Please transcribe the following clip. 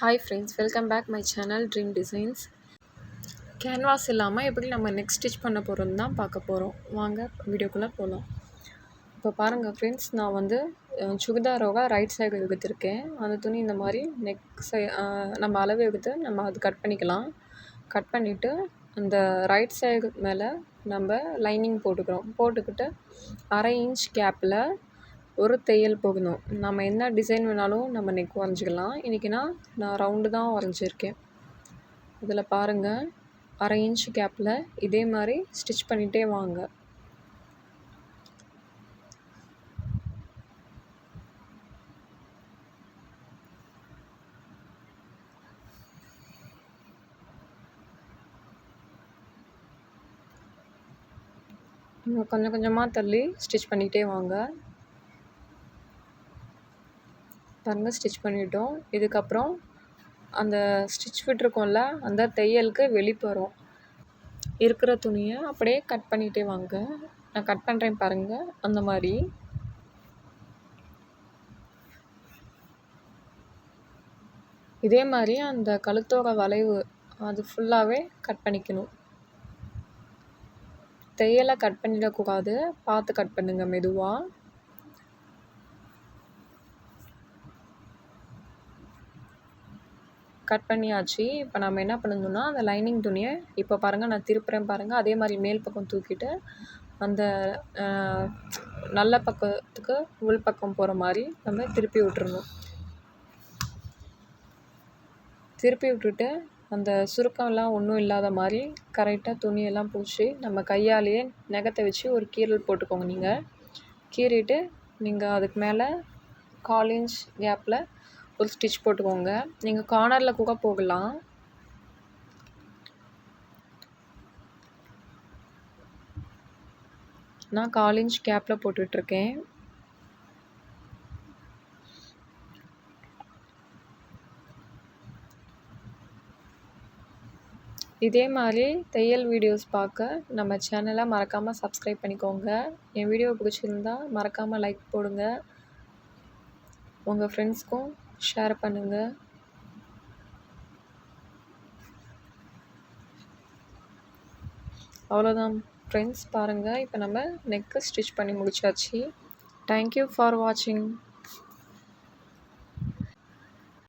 Hi friends welcome back my channel dream designs canvas இல்லாமல் எப்படி நம்ம நெக்ஸ்ட் ஸ்டிச் பண்ண போகிறோம் தான் பார்க்க போகிறோம் வாங்க வீடியோக்குள்ளே போகலாம் இப்போ பாருங்கள் ஃப்ரெண்ட்ஸ் நான் வந்து அஹ், சுடிதாரோக ரைட் சைடு எடுத்துருக்கேன். அந்த துணி இந்த மாதிரி நெக் சை நம்ம அளவு எடுத்து நம்ம அது கட் பண்ணிக்கலாம். கட் பண்ணிவிட்டு அந்த ரைட் சைடு மேலே நம்ம லைனிங் போட்டுக்கிறோம். போட்டுக்கிட்டு அரை இன்ச் கேப்பில் ஒரு தையல் போகணும் நம்ம என்ன டிசைன் வேணாலும் நம்ம நெக் வரைஞ்சிக்கலாம். இன்றைக்கி நான் நான் ரவுண்டு தான் வரைஞ்சிருக்கேன். இதில் பாருங்கள் அரை இன்ச் கேப்பில் இதே மாதிரி ஸ்டிச் பண்ணிகிட்டே வாங்க. கொஞ்சம் கொஞ்சமாக தள்ளி ஸ்டிச் பண்ணிகிட்டே வாங்க. பாருங்கள் ஸ்டிச் பண்ணிவிட்டோம் இதுக்கப்புறம் அந்த ஸ்டிச் விட்டுருக்கோம்ல அந்த தையலுக்கு வெளிப்பரும் இருக்கிற துணியை அப்படியே கட் பண்ணிகிட்டே வாங்க. நான் கட் பண்ணுறேன் பாருங்கள் அந்த மாதிரி. இதே மாதிரி அந்த கழுத்தோட வளைவு அது ஃபுல்லாகவே கட் பண்ணிக்கணும். தையலை கட் பண்ணிடக்கூடாது பார்த்து கட் பண்ணுங்கள் மெதுவாக கட் பண்ணியாச்சு. இப்போ நம்ம என்ன பண்ணணும்னா அந்த லைனிங் துணியை இப்போ பாருங்கள் நான் திருப்புறேன் பாருங்கள் அதே மாதிரி மேல் பக்கம் தூக்கிட்டு அந்த நல்ல பக்கத்துக்கு உள் பக்கம் போகிற மாதிரி நம்ம திருப்பி விட்டுறணும். திருப்பி விட்டுட்டு அந்த சுருக்கம்லாம் ஒன்றும் இல்லாத மாதிரி கரெக்டாக துணியெல்லாம் பூச்சி நம்ம கையாலேயே நெகத்தை வச்சு ஒரு கீறல் போட்டுக்கோங்க நீங்கள் கீறிட்டு நீங்கள் அதுக்கு மேலே கால் இன்ச் கேப்பில் ஒரு ஸ்டிச் போட்டுக்கோங்க. நீங்கள் கார்னரில் கூட போகலாம். நான் கால் இன்ச் கேப்பில் போட்டுட்ருக்கேன். இதே மாதிரி தையல் வீடியோஸ் பார்க்க நம்ம சேனலை மறக்காமல் சப்ஸ்கிரைப் பண்ணிக்கோங்க. என் வீடியோ பிடிச்சிருந்தா மறக்காமல் லைக் போடுங்க. உங்கள் ஃப்ரெண்ட்ஸ்க்கும் ஷேர் பண்ணுங்கள் அவ்வளோதான் ஃப்ரெண்ட்ஸ் பாருங்கள் இப்போ நம்ம நெக்கு ஸ்டிச் பண்ணி முடிச்சாச்சு. தேங்க்யூ ஃபார் வாட்சிங்